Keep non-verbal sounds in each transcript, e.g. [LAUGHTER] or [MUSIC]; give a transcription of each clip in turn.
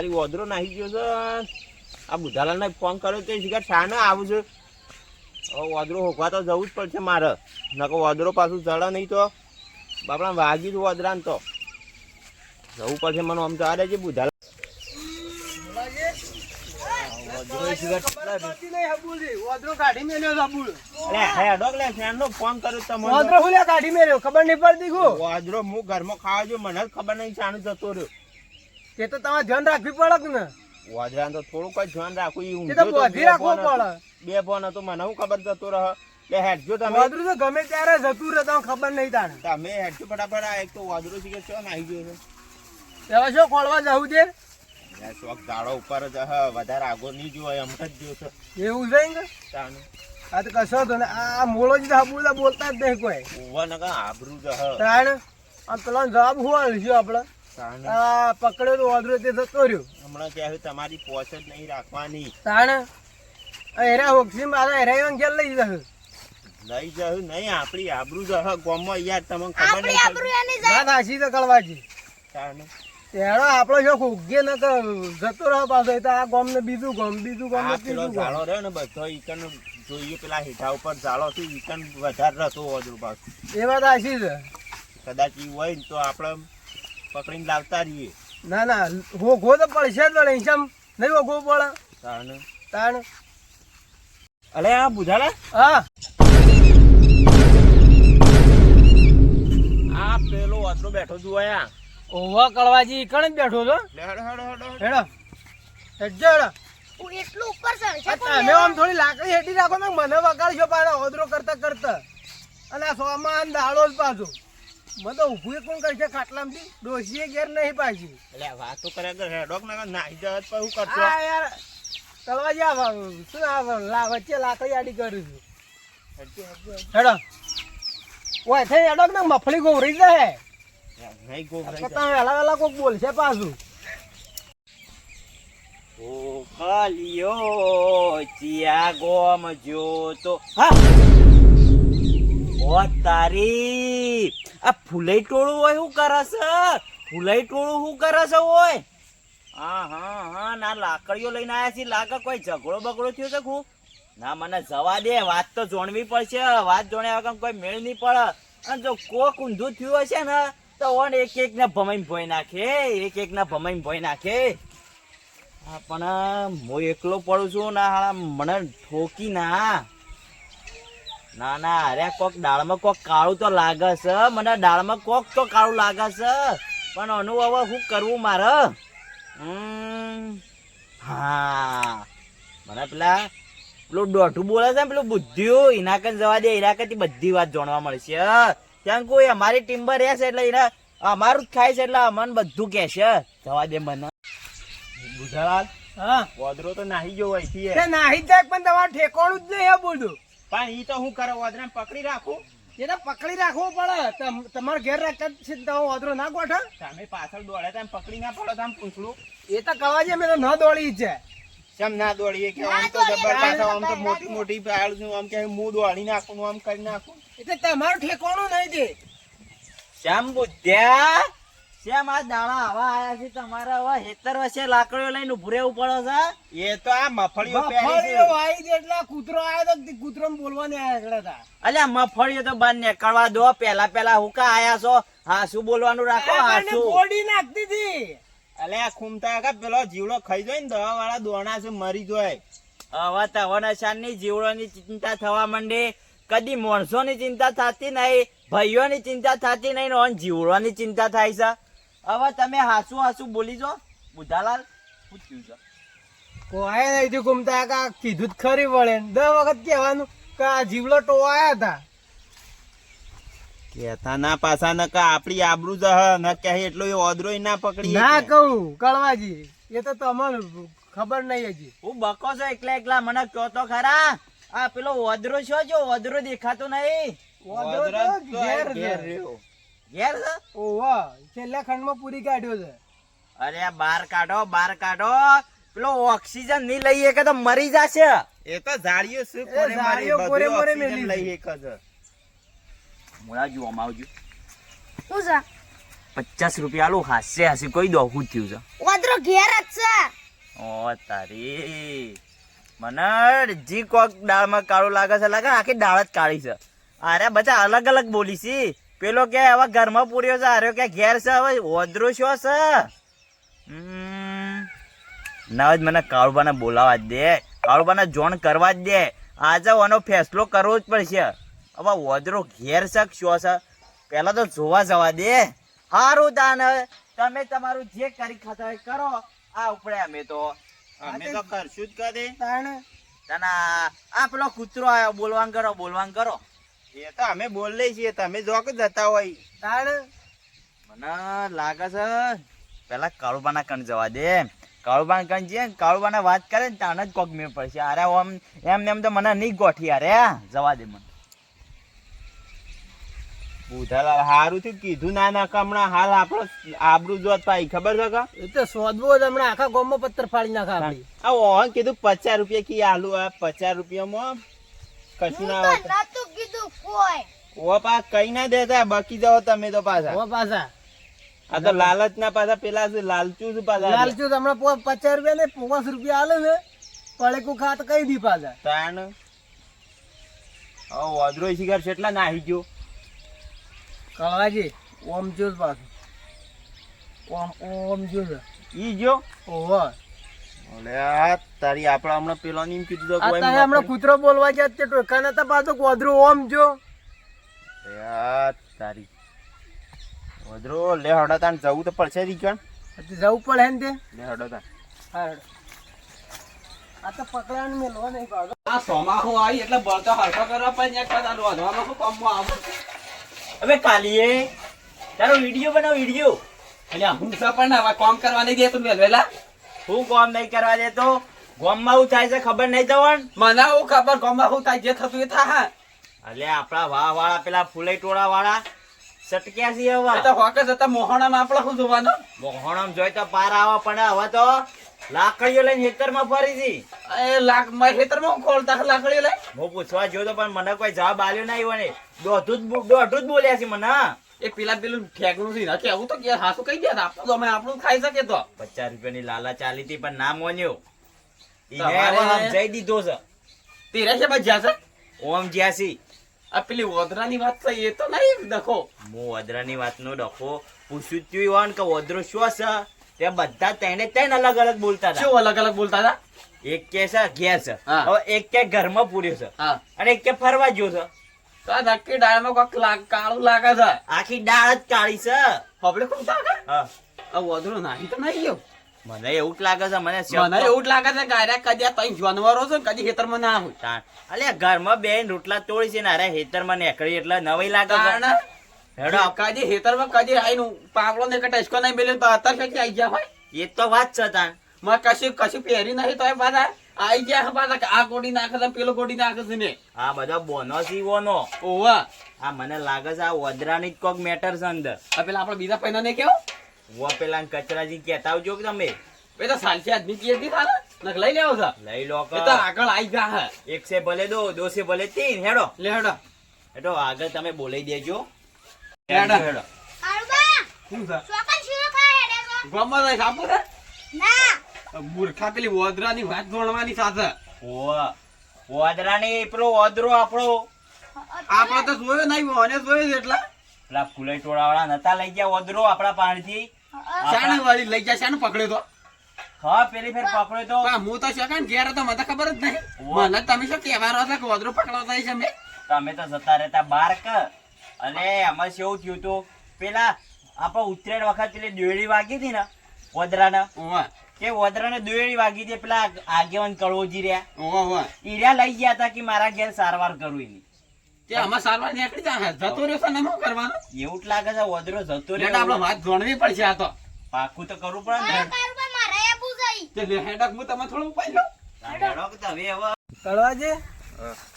તારી ઓદરો નાહી ગયો છે. આ બુધાલાલને ફોન કર્યો તે શિકાર શાને આવું છે? હવે હોકવા તો જવું જ પડશે મારે. નકો ઓદરો પાછું ચડે નહીં તો. બાપડા વાગી જ ઓદરાને તો. જવું પડશે મને આમ તો. આ છે બુધાલા ખબર નહીં પડતી ગો ઓદરો હું ઘરમાં ખાવા જો મને ખબર નહીં શાનું જતો રહ્યો. તે તો તમારે ધ્યાન રાખવી પડે ને. વાજરા તો થોડુંક જ ધ્યાન રાખવું તે તો ઊંઘ્યો તો બે રાખવો. પડે. બે ફોન હતો મને હું ખબર જતો રહ? એટલે હેડજો તમે. ઓદરું તો ગમે ત્યારે જતું રહે તમને ખબર નહીં તાણે. તમે હેડજો ફટાફટ આ એક તો વાદરો છે કે છો નાહી ગયો છે? હવે શું ખોલવા જવું છે? શોખ દાડો ઉપર જ વધારે આગો નહીં જોવાય એમ જ જો છે. એવું છે ને તાને આ તો કશો તો આ મોળો જ સાબુ બોલતા જ નહીં કોઈ. ઉવા નકા આબરૂ જ હ. આમ આ પેલા જવાબ હું આલશું આપણે? તાને આ પકડ્યો તો ઓદરો તે જતો રહ્યો હમણાં કહે તમારી પોચ જ નહીં રાખવાની. તાણે હેરા હોક્ષી મારા હેરા એમ લઈ જશે લઈ જશું નહીં આપણી આબરૂ જ હ. ગામમાં યાર તમને ખબર નહીં પડતી. ના નાસી તો કળવાજી. તાને તેડો આપણો શોખ ઉગે ન તો જતો રહો પાછો. તો આ ગોમ ને બીજું ગોમ બીજું ગોમ ને ત્રીજું ઝાડો રહ્યો ને બધો ઈકન જોઈએ પેલા હેઠા ઉપર ઝાડો થી ઈકન વધારે રહેતો વાદળું પાછું. એ વાત આશી છે કદાચ ઈ હોય ને તો આપણે પકડીને લાવતા રહીએ. ના ના હોઘો તો પડશે જ વળે હિસાબ નહીં હોઘો પડે. તાને તાણ. અલે આ બુધાલા? હા. આ પેલો વાદળો બેઠો જોયા ઓવા કળવાજી કણ જ બેઠો છો? હેડો હેડો હેડો હેડો. હેડો. હું એટલું ઉપર ચડશે તમે આમ થોડી લાકડી હેઠી રાખો ને મને વગાડશો પાછા ઓદરો કરતા કરતા. અને સોમાં દાડો જ પાછો. મને તો ઊભું કોણ કરશે ખાટલામાંથી ડોસીએ ઘેર નહીં પાછી. એટલે વાતો કર્યા કર હેડો ના નાહી જવા તો શું કરશો? આ યાર કળવાજી આ શું આ લા- વચ્ચે લાકડી આડી કરું છું. હેડજો, હેડજો, હેડજો. હેડો. ઓય થઈ હેડો કે મફળી ગોવરી જાય નહીં તમે વેલા વેલા કોક બોલશે પાછું. ઓ ખાલિયો ચિયા ગોમ જોતો. હા. ઓ તારી! આ ફૂલઈ ટોળું હોય શું કરે છે? ફૂલઈ ટોળું શું કરે છે ઓય? હા હા હા, ના, લાકડીઓ લઈને આયા છે લાગે કોઈ ઝઘડો બગડો થયો છે ખૂબ? ના, મને જવા દે. વાત તો જોણવી પડશે. વાત જોણ્યા વગર કોઈ મેળ નહીં પડે. અને જો કોક ઊંધું થયું હશે ને, તો ઓન એક એક ને ભમાઈને ભોય નાખે. એક એક ને ભમાઈને ભોય નાખે. પણ, હું એકલો પડું છું ના મને ઠોકી ના. ના ના અરે કોક દાળમાં કોક કાળું તો લાગે છે. મને દાળમાં કોક તો કાળું લાગે છે. પણ અનુભવ હવે શું કરવું મારે? હા. મને પેલા પેલું દોઢું બોલે છે પેલું બુદ્ધિયું. એના કન જવા દે એના કરતી બધી વાત જાણવા મળશે ત્યાં કોઈ અમારી ટીમ પર રહેશે એટલે એના અમારું જ ખાય છે એટલે અમને બધું કહેશે જવા દે મને. બુધાલાલ હા. વાદરો તો નાહી ગયો હોય નાહી જાય પણ તમારે ઠેકોણું જ નહીં બોલું બધું પણ ઈ તો હું કરો વાદરા પકડી રાખું? એ તો પકડી રાખવો પડે. તમ- તમારે ઘેર રાખતા છે તો વાદરો ના ગોઠો? તમે પાછળ દોડે તમે પકડી ના પડો તમે પૂછડું એ તો કવાજે મેં તો ન દોડી છે. કેમ ના દોડીએ કે આમ તો જબરદસ્ત આમ તો મોટી મોટી પાડ છું આમ કે હું દોડી નાખું આમ કરી નાખું. એટલે તમારું ઠેકોણું નહીં દે. શ્યામ બુદ્ધ્યા શ્યામ આ દાણા આવા આયા છે? તમારા હવે હેતર વચ્ચે લાકડીઓ લઈને ઉભું રહેવું પડે છે? એ તો આ મફળીઓ મફળીઓ આવી છે એટલે કૂતરો આવ્યો તો કૂતરો બોલવાની આવ્યા હતા અલ્યા મફળીઓ તો બાર નીકળવા દો. પેલા પેલા હુકા આયા છો? હા શું બોલવાનું રાખો હા શું બોડી નાખતી હતી. અલે આ ખૂમતા કા પેલો જીવડો ખાઈ જાય ને દવા વાળા દોણા છે મરી જાય. હવે તવનની જીવડોની ચિંતા થવા માંડી. કદી માણસોની ચિંતા થતી નહીં ભાઈઓની ચિંતા થતી નહીં ને ઓન જીવડોની ચિંતા થાય છે. હવે તમે હાસુ હાસુ બોલી જો બુધાલાલ પૂછ્યું છે કોઈ નહીં ઘૂમતા કા કીધું જ ખરી વળે. દર વખત કહેવાનું કે આ જીવલો ટોવાયા હતા કેતા ના પાછા ન કા આપડી આબરૂ જ ન કહે એટલો એ ઓદરો ના પકડી ના કહું કળવાજી એ તો તમારું ખબર નહીં હજી. હું બકો છો એકલા એકલા મને કહો તો ખરા. આ પેલો ઓદરો છો જો? ઓદરો દેખાતો નહીં. ઓદરો ઘેર ઘેર છે. ઘેર છે? ઓહો છેલ્લા ખંડમાં પૂરી કાઢ્યો છે. અરે બાર કાઢો બાર કાઢો. પેલો ઓક્સિજન નહીં લઈએ કે તો મરી જશે. એ તો ઝાડીઓ શું એ ઝાડીઓ પોરે પોરે મેલી છે. લઈ એક જ. મુળા જુઓ આવજો. હું છે? પચાસ રૂપિયા આલું હાસ્ય હાસી કોઈ દોહું થયું છે. ઓદરો ઘેર જ છે. ઓ તારી. મને જી કોક દાળમાં કાળું લાગે છે લાગે આખી દાળ જ કાળી છે. અરે બધા અલગ અલગ બોલી છે પેલો કે હવે ઘરમાં પૂર્યો છે આર્યો કે ઘેર છે હવે ઓદરો શું છે? ના જ મને કાળુબાને બોલાવા જ દે. કાળુબાને જોણ કરવા જ દે. આજે આનો ફેસલો કરવો જ પડશે. હવે ઓદરો ઘેર છે શો છે પહેલાં તો જોવા જવા દે. સારું દાન તમે તમારું જે કરી ખાતા હોય કરો. આ ઉપડે અમે તો. અમે તો કરશું જ કરે તાણ તના આ પેલો કૂતરો આવ્યો બોલવાન કરો બોલવાન કરો. એ તો અમે બોલે છીએ તમે જો કે જતા હોય. તાણ? મને લાગે છે પેલા કાળુબાના કણ જવા દે. કાળુબાના કણ જઈએ કાળુબાના વાત કરે ને તાને જ કોક મેળ પડશે. અરે આમ એમ એમ તો મને નહીં ગોઠી અરે જવા દે મને. બુધાલાલ હારું થયું કીધું ના ના હમણાં હાલ આપણો આબરૂ જોત પાઈ ખબર છે કે? એ તો સોદવો જ હમણાં આખા ગામમાં પત્તર ફાડી નાખા આપણી. આ ઓહન કીધું પચાસ રૂપિયા કી આલુ આ પચાસ રૂપિયામાં કશું ના કીધું કોઈ. ઓ પા કઈ ના દેતા બાકી જાઓ તમે તો પાછા. ઓ પાછા. આ તો લાલચ ના પાછા પેલા છે લાલચુ છે પાછા. લાલચુ તો હમણાં પચાસ રૂપિયા ને પાંચ રૂપિયા આલે છે. પડેકું ખા તો કઈ દી પાછા. તાણ. હવે વાદરો શિકાર કેટલા નાહી ગયો. કળવાજી ઓમ જો પાછું. ઓમ ઓમ જો ઈ ગયો? ઓહો. તારી આપણે હમણાં પેલો ની કીધું તો કોઈ તારે હમણાં કૂતરો બોલવા ગયા તે ટોકા નતા પાછો ગોધરો ઓમ જો. તારી. ગોધરો લે હડા તાન જવું તો પડશે રીકણ તે જવું પડે ને તે? લે હડો તાન હા હેડો. આ તો પકડાને મેલવા નહીં ભાગો. આ સોમાહુ આવી એટલે બળતો હરખો કરવા પણ એક કદાચ રોધવામાં શું કામમાં આવો? હવે કાલીએ તારો વીડિયો બનાવ વીડિયો. એટલે હું સા પણ આવા કામ કરવા નહીં દે તું વેલવેલા હું કોમ નહીં કરવા દેતો? ગોમમાં હું થાય છે ખબર નહીં તવણ મને હું ખબર ગોમમાં હું થાય જે થતું એ થા અલે આપણા વાહ વાળા પેલા ફૂલે ટોળા વાળા સટક્યા છે હવે તો હોકે જતા મોહણામાં આપણે શું જોવાનું? મોહણમ જોઈ તો પાર આવા પણ હવે તો લાકડીઓ લઈને ખેતરમાં ફરી એ લાખ મેં ખેતરમાં હું ખોલતા લાકડી લઈ હું પૂછવા જોયો તો પણ મને કોઈ જવાબ આલ્યો નહીં મને દોઢું જ દોઢું જ બોલ્યા છે મને. એ પેલા પેલું ઠેકનું થી નથી આવું તો કે હાસુ કહી ગયા આપણું તો અમે આપણું ખાઈ શકે તો. પચાસ રૂપિયાની લાલા ચાલી હતી પણ ના મોન્યો સમજાઈ દીધો છે. તેરે છે બચ્યા છે? ઓમ જ્યાસી આ પેલી ઓદરાની વાત છે એ તો નહીં દખો હું વદ્રાની વાતનો ડખો પૂછ્યું જ હોય કે વદ્રો શું છે તે બધા તેને તેને અલગ અલગ બોલતા હતા. શું અલગ અલગ બોલતા હતા? એક કે છે ઘેર છે. હવે એક કે ઘરમાં પૂર્યો છે. અને એક કે ફરવા ગયો છે. તો આ નક્કી ડાળમાં કોક કાળું લાગે છે. આખી દાળ જ કાળી છે. આપણે કોણ લાગે આ ઓદરો નાહી તો નહીં ગયો. મને એવું જ લાગે છે મને મને એવું જ લાગે છે કે કદી આ જાનવરો છે કદી ખેતરમાં ના હોય. ઘરમાં બેન રોટલા તોડી છે ને અરે હેતરમાં નેકળી એટલે નવાઈ લાગે કાજી છે હેડો. કદી ખેતરમાં કદી આઈને પાવડો ને કે નહીં મેલ્યો તો અત્યારે આઈ ગયા હોય. એ તો વાત છે તાણ. માં કશું કશું પહેરી નહીં તો પાછા આઈ ગયા પાછા કે આ ગોડી નાખે છે પેલો ગોડી નાખે છે ને. આ બધા બોનો સીવોનો. ઓવા. આ મને લાગે છે આ વદ્રાની જ કોક મેટર છે અંદર. આ પેલા આપણે બીજા પૈના ને કેવો? વો પેલા કચરાજી કહેતા આવજો કે તમે. એ તો સાલસી આદમી કીએ દી થાને નક લઈ લેવો છે? લઈ લો કે. તો આગળ આઈ ગયા એક સે ભલે દો દો સે ભલે તીન હેડો. લે હેડો. હેડો આગળ તમે બોલાઈ દેજો. હેડો. હેડો. કાળુબા શું છે? ચોકન શીરો ખાય હેડે છો? જાય સાપુ ના. મૂર્ખા પેલી વોદરાની વાત જોણવાની સાથે. ઓ વદ્રાની પેલો વદ્રો આપણો. આપણો તો જોયો નહીં મને જોયો છે એટલે. પેલા ફૂલે ટોળા વાળા નતા લઈ ગયા વદ્રો આપણા પાણીથી? શાને વાળી લઈ ગયા શાને પકડ્યો તો. હા પેલી ફેર પકડ્યો તો. હું તો શકાય ઘેર તો મને ખબર જ નહીં. ઓવા. મને તમે શું કહેવા હતો કે પકડવા થાય છે મેં તમે તો જતા રહેતા બાર ક. અને એમાં શું થયું તું પેલા આપણે ઉત્તરાયણ વખત પેલી દોયડી વાગી હતી ને વોદરાના. ઓવા કે વદ્રાને દોયડી વાગી દે પેલા આગેવાન કળોજી રહ્યા. ઓવા ઓવા ઈ રહ્યા લઈ ગયા હતા કે મારા ઘેર સારવાર કરવું એની. આમાં સારવાર નીકળી જાય જતો રહ્યો છે શું કરવાનું? એવું જ લાગે છે વદ્રો જતો એટલે આપણે વાત જોણવી પડશે આ તો. પાકું તો કરવું પડે ને. કાળુબા મારે આબુ જઈ તે લે હેડક હું તમે થોડું ઉપાય લો હેડો કે તમે હવે કળવાજી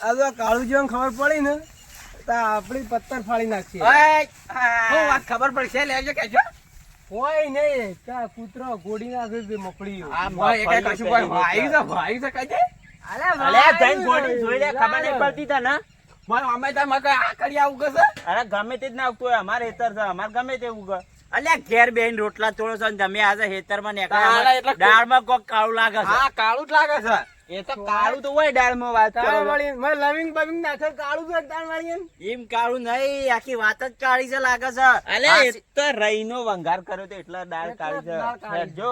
આ જો કાળું જેવું ખબર પડી ને તો આપણી પત્તર ફાડી નાખશે. વાત ખબર પડશે? લેજો કેજો હોય નહીં. ત્યાં કૂતરો ગોડી નાખે છે મકડીઓ આ મોય એકે કશું કોઈ ભાઈ છે ભાઈ છે કહેજે અલ્યા જઈને ગોળી જોઈ લે ખબર નહીં પડતી તને? મારે અમે તો મકે આ કરી આવું કશે અરે ગમે તે જ ના આવતું હોય અમારે હેતર છે અમારે ગમે તે ઉગે. અલ્યા ઘેર બેન રોટલા તોડો છો ને તમે આજે હેતરમાં માં નીકળ્યા એટલે- દાળમાં કોક કાળું લાગે છે. હા કાળું જ લાગે છે. એ તો કાળું તો હોય દાળમાં વાત કરો. વાળી મેં લવિંગ બવિંગ નાખે કાળું છે તાણ વાળી એમ. એમ કાળું નહીં આખી વાત જ કાળી છે લાગે છે. અલે એ તો રહીનો વંગાર કર્યો તો એટલા દાળ કાળી છે. હેડજો.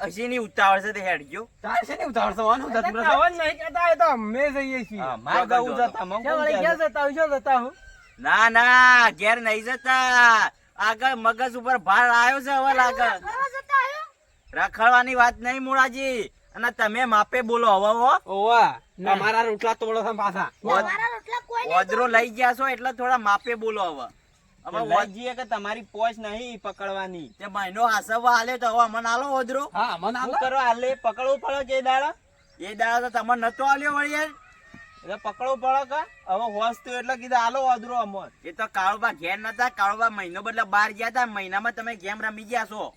હસીની ઉતાવળ છે તે હેડજો. તાર છે ને ઉતાવળ છે? એટલે ધર્મ કહેવા જ નહીં કહેતા, એ તો અમે જઈએ છીએ. હા, માર ગાઉ જતા તમે ક્યાં? જતા? હું જતા હું ના ના ઘેર નહીં જતા. આગળ મગજ ઉપર ભાર આવ્યો છે હવે લાગે. ફરવા જતા આવ્યો? રખડવાની વાત નહીં મુળાજી અને તમે માપે બોલો હવે ઓવા તમારા રોટલા તોડો છો પાછા. ઓદરો લઈ ગયા છો એટલે થોડા માપે બોલો હવે. હવે લઈ કે તમારી પોચ નહીં પકડવાની. તે મહિનો હાસવવા હાલે તો હવે અમને આલો ઓદરો હા મને શું આલો. કરો હાલે? પકડવું પડે કે દાડા? એ દાડા તો તમને નતો આલ્યો વળી યાર એટલે પકડવું પડે કે? હવે હોશ તો એટલે કીધું હાલો વાદરો અમર એ તો કાળુબા ઘેર નતા કાળુબા મહિનો બદલે બહાર ગયા હતા મહિનામાં તમે ગેમ રમી ગયા છો.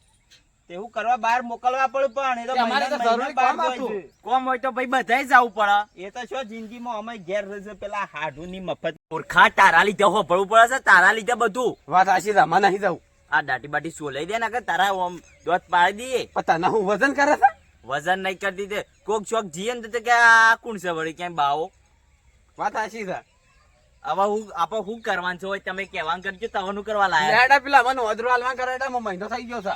તેવું કરવા બહાર મોકલવા પડે પણ એ તો અમારે તો જરૂરી કામ હતું. કોમ હોય તો ભાઈ બધાય જવું પડે. એ તો શું જિંદગીમાં અમે ઘેર રહેશે પેલા હાડું ની મફત. ઓરખા તારા લીધે હોભળવું પડે છે તારા લીધે બધું. વાત આશી રમા નહીં જવું. આ દાટી બાટી સોલાઈ દે ને કે તારા ઓમ દોત પાડી દઈએ? પતા તને હું વજન કરે છે? વજન નહીં કરતી તે. કોક ચોક જીએ ને તો કે આ કોણ છે વળી ક્યાંય બાવો? વાત આશી છે. હવે હું આપણે શું કરવાનું છે હોય તમે કહેવાનું કરજો તવાનું કરવા લાયા. પેલા મને ઓદરો હાલવા કરે એટલે મને મહિનો થઈ ગયો છે.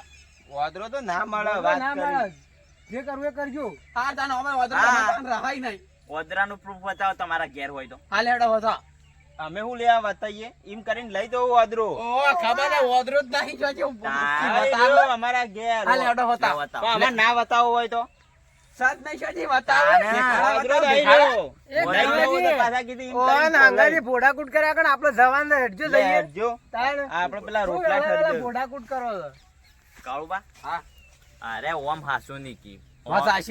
વાદરો તો ના મળે વાત ના, કરી. જે કરવું એ કરજો. હા તાનો અમે ઓદરો રહાય નહીં. ઓદરાનું પ્રૂફ બતાવો તમારા ઘેર હોય તો. હા લેડો હતા અમે હું લેવા બતાઈએ? એમ કરીને લઈ દઉં વાદરો. ઓ ખબર હે વાદરો જ નહીં જોજો બતાવો. અમારા ઘેર. હા લેડો હતા અમે ના બતાવો હોય તો? સત નહીં બતાવો. વાદરો. આપણે પેલા રોટલા ફોડાકૂટ કરો છો? કાળુબા? હા. અરે ઓમ હાસુ ની કી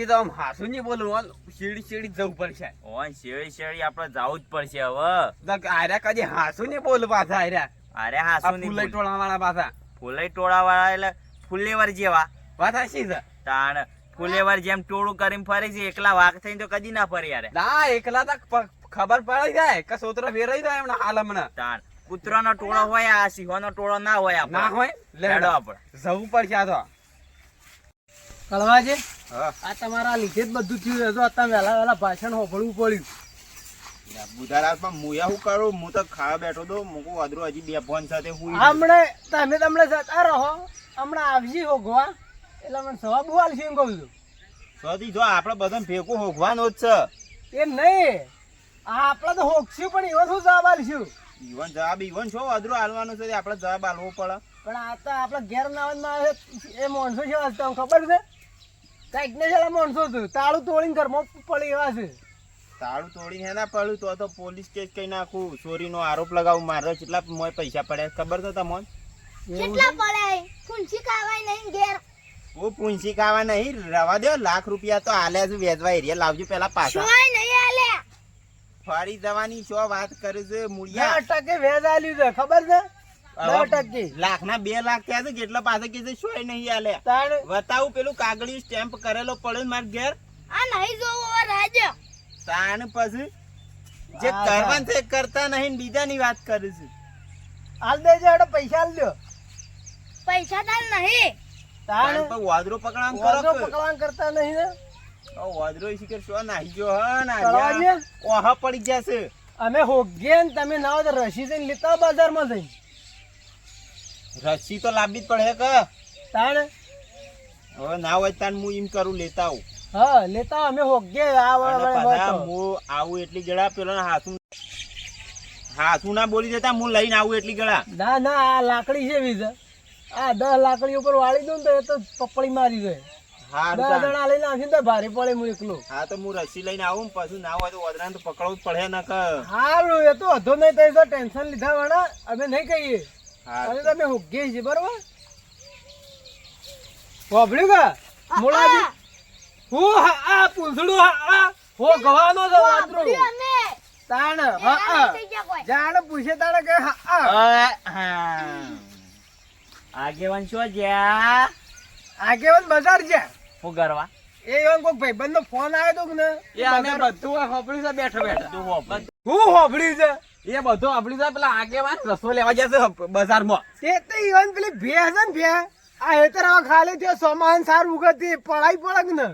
તો આમ હાસુ ની બોલું ઓલ શેડી શેડી જવું પડશે. ઓન શેડી શેડી આપણે જવું જ પડશે હવે. તો કદી હાસુ ની બોલ પાછા આર્યા? અરે હાસુ ની ફૂલે ટોળા વાળા પાછા. ફૂલે ટોળા વાળા એટલે ફૂલેવર જેવા. વાત આશી છે? તાણ ફૂલેવર જેમ ટોળું કરીને ફરે છે એકલા વાઘ થઈને તો કદી ના ફરે યાર. ના એકલા તો ખબર પડી જાય કે સોતરો ફેરાઈ જાય એમના હાલ હમણાં. તાણ કૂતરાનો ટોળો હોય આ સિંહોનો ટોળો ના હોય ના હોય? લેડો આપણે. જવું પડશે આ તો. કળવાજી, આ તમારા લીધે જ બધું થયું. હતું જો અત્યારે વહેલા વહેલા ભાષણ હોભળવું પડ્યું. બુધારાત મુયા હું કરું? હું તો ખાવા બેઠો તો મૂકું વાદરો હજી બે ફોન સાથે હુઈ હમણે તમે તમને જતા રહો. હમણાં આવજી હોગવા. એટલે મને સવા બહુ એમ કહું છું. સૌથી જો આપણે બધા ભેગું હોગવાનો જ છે. એ નહીં. આ આપણે તો હોગશું પણ એવો શું જવાબ આલશું? ઈવન જવાબ ઈવન છો અધરો હાલવાનો છે આપણે જવાબ હાલવો પડે. પણ આ તો આપણે ઘેર આવે એ માણસો છે તમને ખબર છે? કાંઈક ને છેલ્લા માણસો છે તાળું તોડીને ઘરમાં પડી એવા છે. તાળું તોડી હે ના પડ્યું તો તો પોલીસ કેસ કઈ નાખું ચોરીનો આરોપ લગાવું મારે કેટલા મોય પૈસા પડ્યા ખબર છે તમને? કેટલા પડે ફૂંસી ખાવાય નહીં ઘેર. હું પૂંછી ખાવા નહીં રવા દો લાખ રૂપિયા તો આલ્યા છે વેચવા એરિયા લાવજો પેલા પાછા. નહીં ફરી જવાની શું વાત કરે છે દસ મૂળિયા ટકે વેજ આલ્યું છે ખબર છે? લાખ ના બે લાખ થયા છે કેટલા પાસે કે છે શું નહીં આલ્યા બતાવું પેલું કાગળિયું સ્ટેમ્પ કરેલો પડ્યો ને મારા ઘેર? આ નહીં જોવો રાજા. તાણ પછી? જે કરવાનું છે કરતા નહીં બીજાની વાત કરે છે. હાલ દેજો હેડો પૈસા હાલ દો. પૈસા તાર નહીં. તાણ તાણ વાદરો પકડવાનું કરો પકડવાનું કરતા નહીં ને? વાદરો શીખર શું નાહી ગયો હ ના ઓહા પડી જશે અમે હોગીએ ને તમે ના તો રસી જઈને લેતા બજારમાં જઈને. રસી તો લાવવી જ પડે કે? તાણ? હવે ના હોય તાન હું એમ કરું લેતા આવું. હા લેતા અમે હોગીએ. હું એટલી ગળા પેલો હાસુ હાસુ ના બોલી દેતા હું લઈને આવું એટલી ગળા. ના ના આ લાકડી છે બીજા. આ દસ લાકડી ઉપર વાળી દઉં તો એ તો પપડી મારી જાય. હા દસ જણા લઈને આવશે તો ભારે પડે હું એકલો. હા તો હું રસી લઈને આવું ને ના હોય તો વદરાને તો પકડવું જ પડે ને કે સારું એ તો વધુ નહીં થાય તો ટેન્શન લીધા વાળા. અમે નહીં કહીએ. હા. તમે હોગીએ છીએ બરોબર? વાપર્યું કે? મોલાજી હું. હા આ પૂંછડું હા આ હો ગવાનો છે વાતરો તાણ હા આ હા જાણ પૂછે તાણે કે હા આ આગેવાન શું જ્યાં? આગેવાન બજાર છે શું કરવા એ કોક ભાઈબંધ નો ફોન આવ્યો તો ને? એ અમે બધું આ ખોપડી છે બેઠો બેઠો. હું હોભળ્યું. છે? એ બધું આપણી તો પેલા આગેવાન રસો લેવા જશે બજારમાં. તે તો ઈવન પેલી ભે છે ને ભે આ હેતર આવા ખાલી થયો સમાન સાર ઉગતી પડાઈ પડક ને?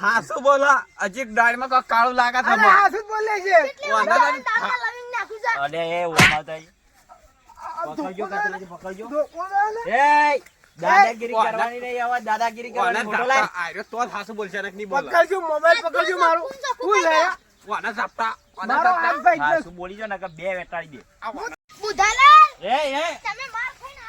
હા શું બોલો અજીક દાળમાં કોઈ કાળું લાગે છે અરે શું બોલે છે. છું. અરે એ ઉમાતાજી પકડજો પકડજો. એ દાદાગીરી કરવાની નહીં હવે દાદાગીરી કરવાની ફોટો લાય. ઝાપટા તો હાસુ બોલશે ને નહીં બોલે. પકડજો મોબાઈલ પકડજો મારું. હું લે કોના ઝાપટા? કોના ઝાપટા? હાથ ભાઈ હા ગયો. શું બોલી જો ને બે વેટાડી દે. બુધાલાલ એ એ. તમે માર ખાઈને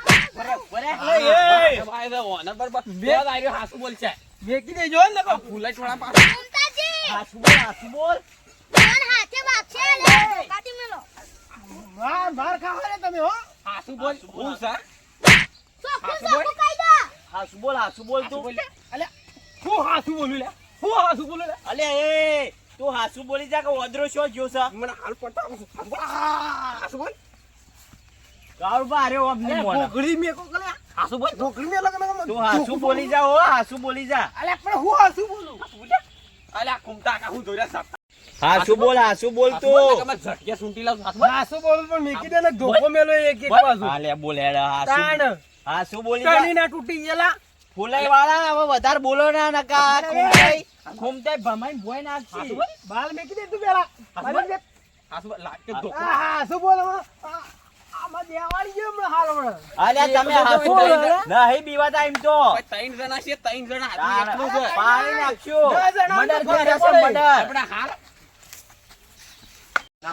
હો. હાસુ બોલ. હું સર? બોલ. હાસુ બોલ હાસુ બોલ તું. બોલ. હું હાસુ બોલું લે હું હાસુ બોલું લે અલે એ તું હાસુ બોલી જા કે ઓદરો શો જ્યો છે? મને હાલ પટાવું હાસુ બોલ. હાસુ બોલ. ઓમની મોના ઢોકળી મેકો કલે હાસુ બોલ. ઢોકળી મે લગન તું હાસુ બોલી જા હો હાસુ બોલી જા. અલ્યા પણ હું હાસુ બોલું? અલ્યા કુમતા કા હું ઝાપટા હાસુ બોલ હાસુ બોલ તું. ઝટકે સૂંટી લાવું હાસુ બોલ. બોલું પણ મેકી દે ને ધોકો મેલો એક એક બાજુ હાલે બોલ હાસુ. તાણ હાસુ બોલી જા? ના તૂટી ગયેલા. ફૂલાઈ વાળા હવે વધારે બોલો ના નકા ખુમતાઈ. ખુમતાઈ ભમાઈ ભોય નાખી બાલ? મે કીધું તું પેલા. હાસુ બોલ લાગ આ હાસુ બોલો? આમાં દેવાળી હાલ હમણાં. તમે હાસુ. નહીં તો ત્રણ જણા છે ત્રણ જણા એટલું છે. હાલ.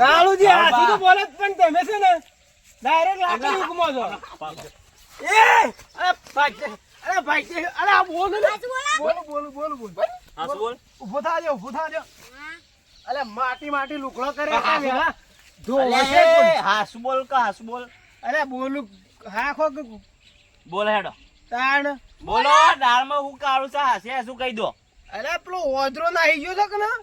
કાળુજી હાસુ તો બોલે પણ તમે છે ને. ડાયરેક્ટ લાકડી હુકમો છો. એ અરે ભાઈ અરે ભાઈ અરે આ બોલ બોલ બોલ બોલ બોલ બોલ ઊભો થાજો ઊભો થાજો અલે માટી માટી લુકડો કરે હા, કામ યાર. ધોવો છે અલ્યા, કોણ? એ હાસુ બોલ કે હાસુ બોલ અરે બોલું હા બોલ હેડો તાણ બોલો દાળમાં હું કાળું છે હાસે શું કહી દો અરે પેલો ઓદરો નાહી ગયો છે કે ના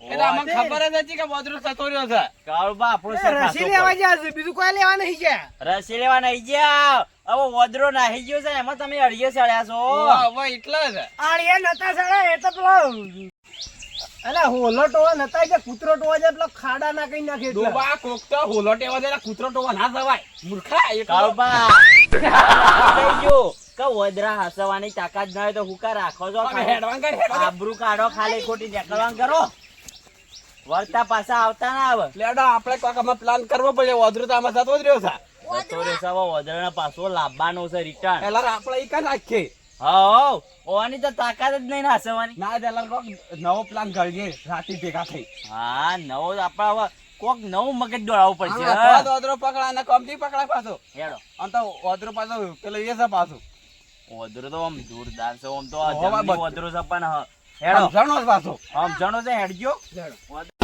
એટલે ખબર જ હતી કે બોદરો થતો રહ્યો છે કાળુબા આપણો રસી લેવા. ગયા છે બીજું કોઈ લેવા નહીં ગયા રસી લેવા નહીં ગયા હવે વદરો નાહી ગયો છે એમાં તમે અડીએ ચડ્યા છો. વાહ, વાહ, એટલે જ. આળિયા નતા સાડા એ તો પેલો અલા હોલો ટોવા નતા કે કૂતરો ટોવા જાય પેલો ખાડા ના કઈ નાખે એટલે. ડોબા કોક તો હોલો ટેવા દે કૂતરો ટોવા ના જવાય. મૂર્ખા એ કાળુબા [LAUGHS] ગયો. કે વદરા હસવાની તાકાત ના હોય તો હુકા રાખો છો હેડવાન કર, આબરૂ કાઢો ખાલી ખોટી નીકળવાન કરો. વર્તા પાછા આવતા ના આવે. લેડો આપણે કોક આમાં પ્લાન કરવો પડે. વધરો તો આમાં થતો જ રહ્યો છે. જતો રહેશે હવે પાછો લાવવાનો છે રિટર્ન એલા આપણે ઈ કાં હા ઓની તો તાકાત જ નહીં ને ના દેલા કોક નવો પ્લાન ઘડીએ રાતે ભેગા થઈ. હા નવો આપડે હવે કોક નવું મગજ દોડાવવું પડશે હા, તો ઓદરો પકડા અને કમથી પકડાય પાછો. હેડો. આમ તો ઓદરો પાછો પેલો એ છે પાછો. વદરો તો આમ જોરદાર છે આમ તો હોવા જંગલી છે પણ હેડો. સમજણો પાછો. આમ જણો છે હેડજો. લેડો. વદ-